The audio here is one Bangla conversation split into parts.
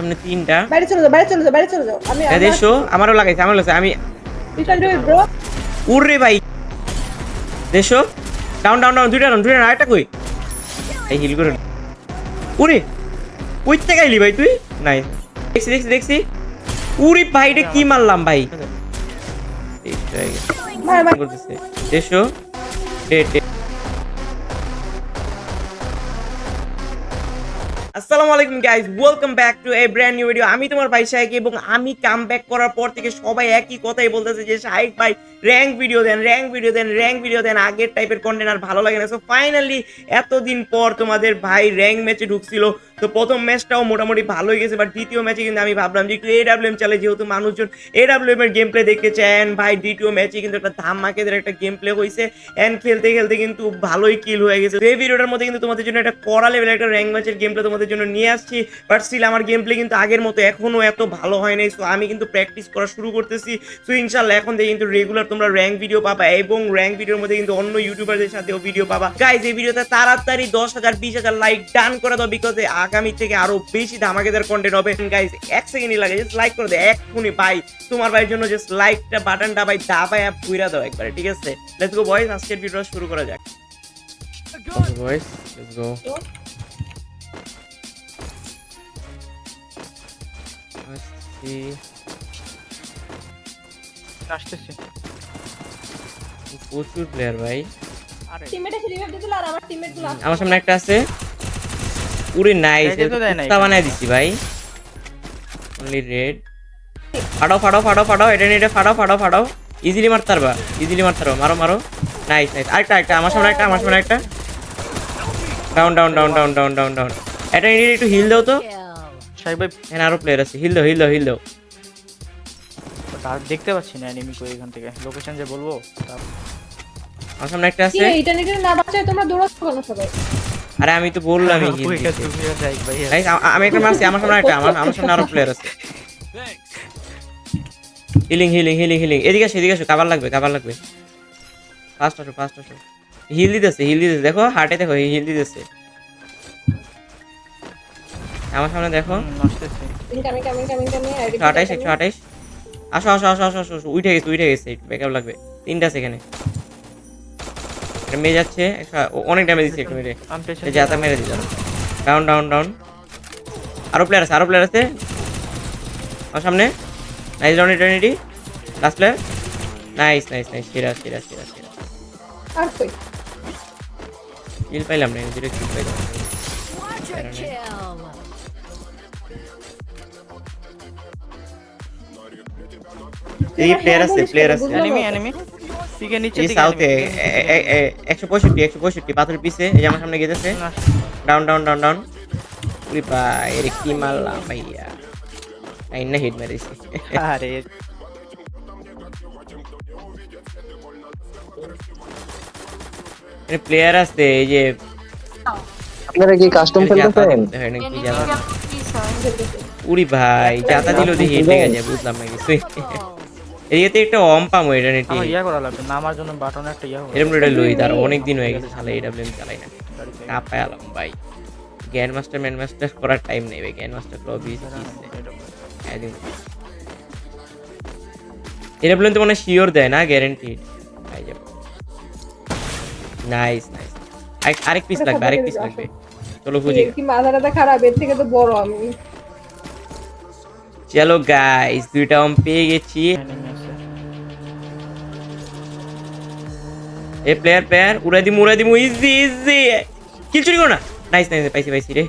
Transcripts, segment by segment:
সামনে তিনটা। বাইরে চলে যাও বাইরে চলে যাও বাইরে চলে যাও। আমি এ দেশো আমারও লাগাইছে আমারও লাগাইছে আমি you can do it bro উড়রে ভাই। দেশো। ডাউন ডাউন ডাউন দুইটা ডাউন দুইটা আরেকটা কই? এই হিল করে উরে কই থেকে আইলি ভাই তুই? নাই। দেখছি দেখছি দেখছি। উরি ভাই এটা কি মারলাম ভাই? হয়ে গেছে। মার। মার করতেছে? দেশো। ডে আসসালামু আলাইকুম guys welcome back to a brand new video আমি তোমার ভাই শাহেক এবং আমি কাম ব্যাক করার পর থেকে সবাই একই কথাই বলতেছে যে, শাহেক ভাই র্যাঙ্ক ভিডিও দেন র্যাঙ্ক ভিডিও দেন র্যাঙ্ক ভিডিও দেন। আগের টাইপের কন্টেন্ট আর ভালো লাগে না। সো ফাইনালি এতদিন পর তোমাদের ভাই র্যাঙ্ক ম্যাচে ঢুকছিল। তো প্রথম ম্যাচটাও মোটামুটি ভালোই গেছে বাট দ্বিতীয় ম্যাচে কিন্তু আমি ভাবলাম যে একটু এডাব্লিউএম চালে, যেহেতু মানুষজন এডাব্লিউএম এর গেম প্লে দেখতে চান ভাই, দ্বিতীয় ম্যাচে কিন্তু একটা ধামাকেদের একটা গেম প্লে হয়েছে এন্ড খেলতে খেলতে কিন্তু ভালোই কিল হয়ে গেছে। এই ভিডিওটার মধ্যে কিন্তু তোমাদের জন্য একটা কড়া লেভেলের একটা র্যাঙ্ক ম্যাচের গেম প্লে তোমাদের জন্য নিয়ে আসছি। বাট স্টিল আমার গেম প্লে কিন্তু আগের মতো এখনও এত ভালো হয় নাই। সো আমি কিন্তু প্র্যাকটিস করা শুরু করতেছি। সো ইনশাল্লাহ এখন থেকে কিন্তু রেগুলার তোমরা র্যাঙ্ক ভিডিও পাবা এবং র্যাঙ্ক ভিডিওর মধ্যে কিন্তু অন্য ইউটিউবারদের সাথেও ভিডিও পাবা। গাইজ এই ভিডিওতে তাড়াতাড়ি দশ হাজার, বিশ হাজার লাইক ডান করে দাও বিকজ আগামী থেকে আরও বেশি ধামাকেদার কন্টেন্ট হবে। গাইজ এক সেকেন্ডই লাগে জাস্ট লাইক করে দাও এক্ষুনি ভাই তোমার ভাইয়ের জন্য জাস্ট লাইকটা বাটনটা ভাই দাবায় অ্যাপ পুইরা দাও একবারে ঠিক আছে? লেটস গো বয়েজ আজকের ভিডিও শুরু করা যাক। বয়েজ লেটস গো আসছি। আসতেছে। প্রচুর প্লেয়ার ভাই। আমার সামনে একটা আছে। পুরি নাইস এই যে তো দেয় নাই। কুত্তা বানাই দিছি ভাই। অনলি রেড ফাড়াও ফাড়াও ফাড়াও ফাড়াও এটা নিয়ে এটা ফাড়াও ফাড়াও ফাড়াও। ইজিলি মারতে পারবা ইজিলি মারতে পারবা মারো মারো। নাইস নাইস আরেকটা আরেকটা আমার সামনে একটা আমার সামনে একটা down down down down down down down এটা নিয়ে একটু হিল দাও তো। সাহেব ভাই এখানে আরও প্লেয়ার আছে। হিল দাও হিল দাও হিল দাও। আর দেখতে পাচ্ছি না এনিমি কই এখান থেকে। লোকেশন যে বলব আমার সামনে একটা আছে। এইটা নিতে না বাচ্চায় তোমরা দৌড়াচ্ছ কেন সবাই? আরে আমি তো বললামই আ- আমি একটা মারছি আমার সামনে একটা আমার আমার সামনে আরও প্লেয়ার আছে। হিলিং হিলিং হিলিং হিলিং এদিকে আসো এদিকে আসো কাবার লাগবে কাবার লাগবে। ফাস্ট আসো ফাস্ট আসো। হিল দিতেছে হিল দিতেছে। দেখো হার্টে দেখো হিল দিতেছে। আমার সামনে দেখো। আঠাইশ একশো আঠাইশ আসো আসো আসো আসো আসো আসো, উঠে গেছে উঠে গেছে। ব্যাকআপ লাগবে। তিনটা আছে এটা মেয়ে যাচ্ছে অনেক ড্যামেজ দিচ্ছে একটু মেরে যাতা মেরে দিলাম ডাউন ডাউন ডাউন আরও প্লেয়ার আছে আরও প্লেয়ার আছে। আমার সামনে। Nice down eternity last player nice nice nice সেরা সেরা সেরা সেরা। আর কই কিল পাইলাম না নিজের কিল পাইলাম। এই প্লেয়ার আছে প্লেয়ার আছে। এনিমি এনিমি পিকে নিচে এই সাউথে একশো পঁয়ষট্টি একশো পঁয়ষট্টি পাথরের পিছে এই আমার সামনে গেতেছে ডাউন ডাউন ডাউন ডাউন উরি ভাই এর কি মারলাম ভাইয়া। আইন না হিট মেরেছি। আরে। প্লেয়ার আছে এই যে আপনারা কি কাস্টম খেলতেছেন? কি জাতা উরি ভাই জাতা দিল দিয়ে হিট লেগে যায় বুঝলাম না কিছু এদিকে একটা অম পাম এটা নেটি আমার ইয়া করা লাগবে নামার জন্য বাটন একটা ইয়া হবে এরকম রেডে লই তার অনেক দিন হয়ে গেছে শালা এডব্লিউএম চালাই না। কাপায় আলাম ভাই। গ্যান্ড মাস্টার ম্যান মাস্টার করার টাইম নেই ভাই। গ্যান্ড মাস্টার লবি একদিন এরোপ্লেন তো মানে শিওর দেয় না গ্যারান্টিড পাই যাব নাইস নাইস আরেক পিস লাগবে আরেক পিস লাগবে। চলো খুঁজি। কি মাথা টাথা খারাপ এর থেকে তো বড় আমি। চলো গাইস দুইটা আম পেয়ে গেছি। এ প্লেয়ার প্লেয়ার উড়াই দিমু উড়াই দিমু ইজি ইজি কিল চুরি করো না। নাইস নাইস পাইছি পাইছি রে।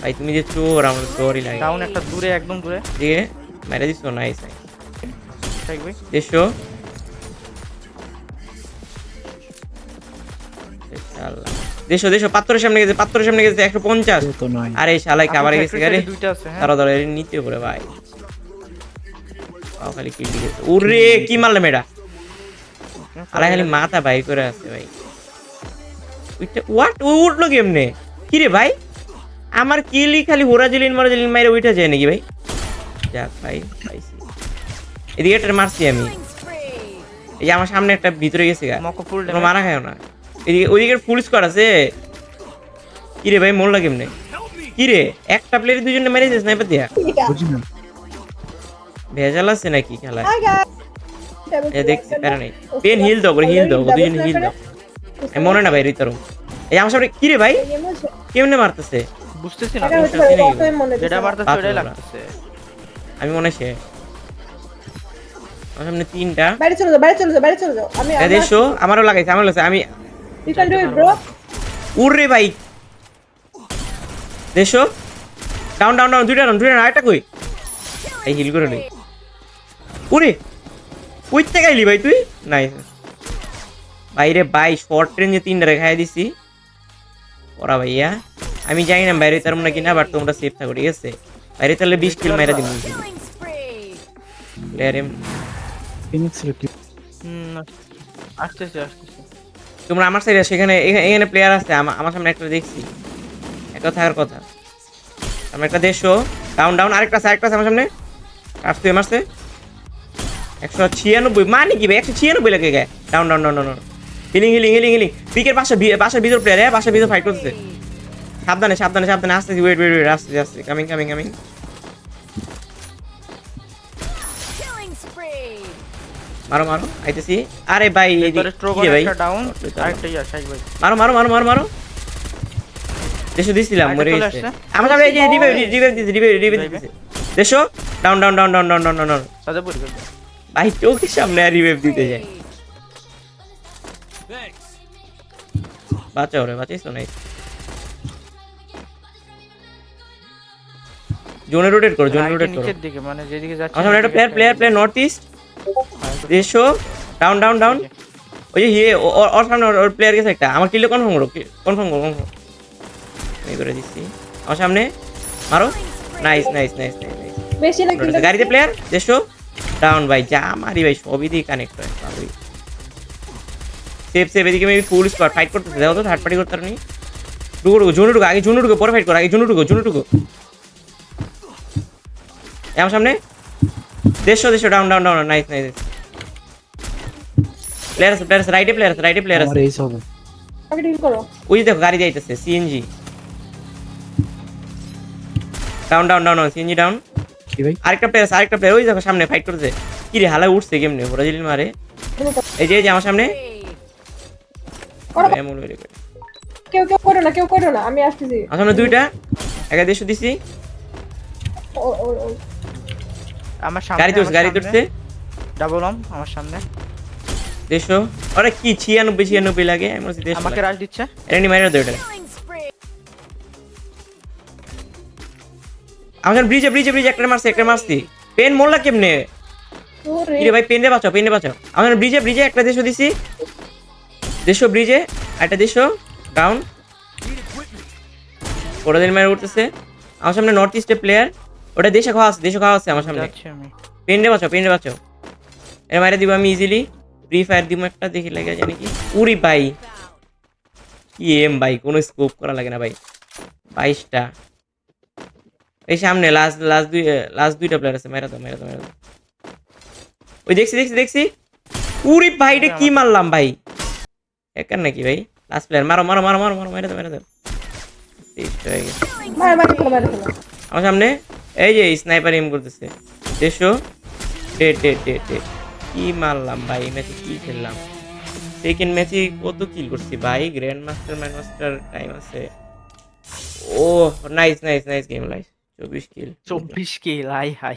ভাই তুমি যে চোর আমার চোরই লাগে। ডাউন একটা দূরে একদম দূরে। দিয়ে মেরে দিছো নাইস নাইস সাহেব ভাই দেড়শো দেড়শো পাত্রের সামনে গেছে পাত্রের সামনে গেছে একশো পঞ্চাশ। তো নয়। আরে শালাই কাবারে গেছে গারে দুইটা আছে হ্যাঁ। তারা ধরো নিতে করে ভাই। খালি কিল দিকে ওরে কি মারলাম এটা? আরে খালি মাথা ভাই করে আছে ভাই। হোয়াট ও উঠল কেমনে? কি রে ভাই? আমার কিলি খালি হোরাজিলিন মরাজিলিন মাইরে ওইটা যায় নাকি ভাই? যাক ভাই পাইছি। এদিকে একটা মারছি আমি। এই যে আমার সামনে একটা ভিতরে গেছে গা। মারা খায় না। এদিকে ওইদিকে ফুল স্কোয়াড আছে? কি রে ভাই মোল্লা কেমনে কি রে একটা প্লেয়ার দুজনে মেরে দিস স্নাইপার দিয়া? ভেজাল আছে নাকি খেলায়? এ দেখছি প্যারা নেই। পেন হিল দাও করে হিল দাও দুজনে হিল দাও। মনে না ভাই রিতারো এই আমার সামনে কি রে ভাই? কেমনে মারতেছে? বুঝতেছি না যেটা মারতেছে ওটাই লাগতেছে। আমি মনে সে আমার সামনে তিনটা। বাইরে চলে যাও বাইরে চলে যাও বাইরে চলে যাও। আমি আমারও লাগাইছে আমার লাগছে আমি ক্যান ডু ইট ব্রো উড়রে ভাই। দেখছ ডাউন ডাউন ডাউন দুইটা ডাউন দুইটা আরেকটা কই? এই হিল করে নেই উড়ে উইতে গাইলি ভাই তুই? নাই বাইরে বাই শর্ট রেঞ্জে তিনটা রেখাই দিছি। ওরা ভাইয়া। আমি জানি না বাইরে তার না কিনা বাট তোমরা সেফ থাকো ঠিক আছে? বাইরে তাহলে বিশ কিল মাইরা দিন Killing spree. Player M Phoenix রে কি আসতেছে আসতেছে। তোমরা আমার সাইডে সেখানে এখানে- প্লেয়ার আছে আমার সামনে একটা দেখছি। একটা থাকার কথা। আমি একটা দেড়শো ডাউন ডাউন আরেকটা আছে আরেকটা আছে আমার সামনে। আসতে মারছে একশো ছিয়ানব্বই মানে কি ভাই? একশো ছিয়ানব্বই লাগে গায়ে। Down down down down healing healing healing healing পিকের পাশে পাশের ভিতর প্লেয়ার হ্যাঁ পাশের ভিতর ফাইট করতেছে। সাবধানে সাবধানে সাবধানে। আসতেছি ওয়েট ওয়েট ওয়েট আসতেছি আসতেছি। কামিং কামিং কামিং মারো মারো আইতেছি। আরে ভাই এই ভাই? ডাউন আরেকটা ইয়া শাইক ভাই। মারো মারো মারো মারো মারো। দেশো দিছিলাম মরে গেছে। আমার সামনে এই যে রিভাইভ রিভাইভ দিছে রিভাইভ রিভাইভ? দিছে। দেশো down down down down down down down সাদা পরি করবে ভাই চোখের সামনে আর রিভাইভ দিতে যায়। বাঁচাও রে বাঁচাইছ তো নাই। জোনে রোটেট করো জোনে রোটেট করো। নিচের দিকে মানে যেদিকে যাচ্ছে আমার একটা player player player north east দেশো down down down ওই যে হিয়ে ওর- সামনে ওর- প্লেয়ার গেছে একটা। আমার কিলে কনফার্ম করো কনফার্ম করো কনফার্ম এই করে দিচ্ছি। আমার সামনে মারো। Nice nice nice nice nice বেশি না গাড়িতে প্লেয়ার দেশো। ডাউন ভাই যা মারি ভাই সবই দিয়ে কানেক্ট হয় ভালোই সেফ সেফ এদিকে মেবি ফুল স্কোয়াড ফাইট করতেছে। দেখো তো থার্ড পার্টি করতে পারি ঢুকো ঢুকো জুনু ঢুকো আগে জুনু ঢুকো পরে ফাইট করো আগে জুনু ঢুকো জুনু ঢুকো। আমার সামনে। দেড়শো দেড়শো down down down nice nice player আছে প্লেয়ার আছে রাইটে প্লেয়ার আছে রাইটে প্লেয়ার আছে এই ডিল করো। ওই দেখো গাড়ি যাইতেছে CNG down down down CNG down কি ভাই? আরেকটা প্লেয়ার আছে আরেকটা প্লেয়ার ওই দেখো সামনে ফাইট করতেছে। কি রে হালা উঠছে কেমনে? ব্রাজিল মারে। এই যে এই যে আমার সামনে। কেউ কেউ করো না কেউ করো না আমি আসতেছি। আমার সামনে দুইটা। একা দেড়শো দিছি। ও ও ও। আমার সামনে গাড়ি তুলছে গাড়ি তুলছে ডাবল অম আমার সামনে। দেড়শো আরে কি ছিয়ানব্বই ছিয়ানব্বই লাগে? আমি বলছি দেড়শো আমাকে রাশ দিচ্ছে। এমনি মাইরা দো এটা। সামনে ব্রিজে ব্রিজে ব্রিজে একটা মারছি একটা মারছি। পেন মোল্লা কেমনে? ওরে। ভাই পেন রে বাঁচাও পেন রে বাঁচাও। আমার সামনে ব্রিজে ব্রিজে একটা দেড়শো দিছি। দেড়শো ব্রিজে একটা দেড়শো ডাউন ওটা দিন মারে উঠতেছে। আমার সামনে নর্থ ইস্টের প্লেয়ার ওটা দেশে খাওয়া আছে দেশে খাওয়া আছে আমার সামনে। পেনরে বাঁচাও পেনরে বাঁচাও। এর মারে দিব আমি ইজিলি ফ্রি ফায়ার দিব একটা দেখি লাগে জানি কি। উরি ভাই। কি এম ভাই কোনো স্কোপ করা লাগে না ভাই। বাইশটা। এই সামনে লাস্ট লাস্ট দুই লাস্ট দুইটা প্লেয়ার আছে মেরা দাও মেরা দাও মেরা দাও। ওই দেখছি দেখছি দেখছি। উরি ভাই এটা কি মারলাম ভাই? একার নাকি ভাই? লাস্ট প্লেয়ার মারো মারো মারো মারো মারো মেরা দাও মেরা দাও। আমার সামনে? এই যে স্নাইপার এম করতেছে। দেশো ডেট ডেট ডেট ডেট কি মারলাম ভাই, এই ম্যাচে কি খেললাম? সেকেন্ড ম্যাচে কত কিল করছি ভাই? Grand master man master time আছে। ও নাইস নাইস নাইস গেম লাইস চব্বিশ কিল চব্বিশ কিল আই হাই